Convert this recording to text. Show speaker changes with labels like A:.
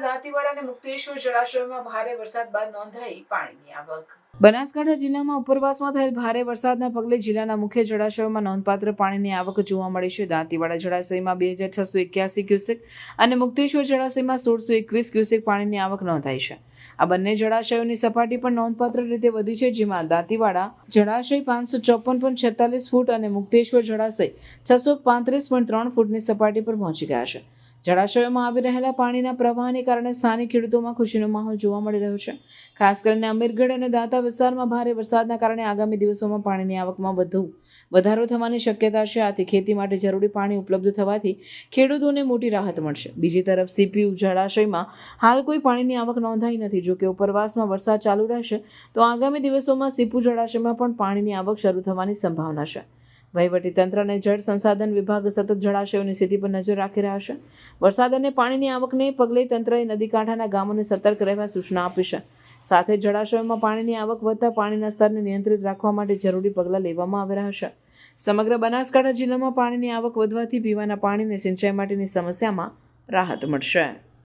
A: દાંતીવાડા અને મુક્તેશ્વર જળાશયોમાં ભારે વરસાદ બાદ નોંધાઈ પાણીની આવક. બનાસકાંઠા જિલ્લામાં ઉપરવાસમાં થયેલ ભારે વરસાદના પગલે જિલ્લાના મુખ્ય જળાશયોમાં નોંધપાત્ર પાણીની આવક જોવા મળી છે. દાંતીવાડા જળાશયમાં બે હજાર છસો એક્યાસી ક્યુસેક અને મુક્તેશ્વર જળાશયમાં સોળસો એકવીસ ક્યુસેક પાણીની આવક નોંધાઈ છે. આ બંને જળાશયોની સપાટી પણ નોંધપાત્ર રીતે વધી છે, જેમાં દાંતીવાડા જળાશય પાંચસો ચોપન પોઈન્ટ છેતાલીસ ફૂટ અને મુક્તેશ્વર જળાશય છસો પાંત્રીસ પોઈન્ટ ત્રણ ફૂટની સપાટી પર પહોંચી ગયા છે. જળાશયોમાં આવી રહેલા પાણીના પ્રવાહને કારણે સ્થાનિક ખેડૂતોમાં ખુશીનો માહોલ જોવા મળી રહ્યો છે. ખાસ કરીને અમીરગઢ અને દાંતા વિસ્તારમાં ભારે વરસાદના કારણે આગામી દિવસોમાં પાણીની આવકમાં વધુ વધારો થવાની શક્યતા છે. આથી ખેતી માટે જરૂરી પાણી ઉપલબ્ધ થવાથી ખેડૂતોને મોટી રાહત મળશે. બીજી તરફ સીપીયુ જળાશયમાં હાલ કોઈ પાણીની આવક નોંધાઈ નથી. જો કે ઉપરવાસમાં વરસાદ ચાલુ રહેશે, તો આગામી દિવસોમાં સીપુ જળાશયમાં પણ પાણીની આવક શરૂ થવાની સંભાવના છે. વહીવટીતંત્ર અને જળ સંસાધન વિભાગ સતત જળાશયોની સ્થિતિ પર નજર રાખી રહ્યા છે. વરસાદ અને પાણીની આવકને પગલે તંત્રએ નદી કાંઠાના ગામોને સતર્ક રહેવા સૂચના આપી છે. સાથે જળાશયોમાં પાણીની આવક વધતા પાણીના સ્તરને નિયંત્રિત રાખવા માટે જરૂરી પગલાં લેવામાં આવી રહ્યા છે. સમગ્ર બનાસકાંઠા જિલ્લામાં પાણીની આવક વધવાથી પીવાના પાણીને સિંચાઈ માટેની સમસ્યામાં રાહત મળશે.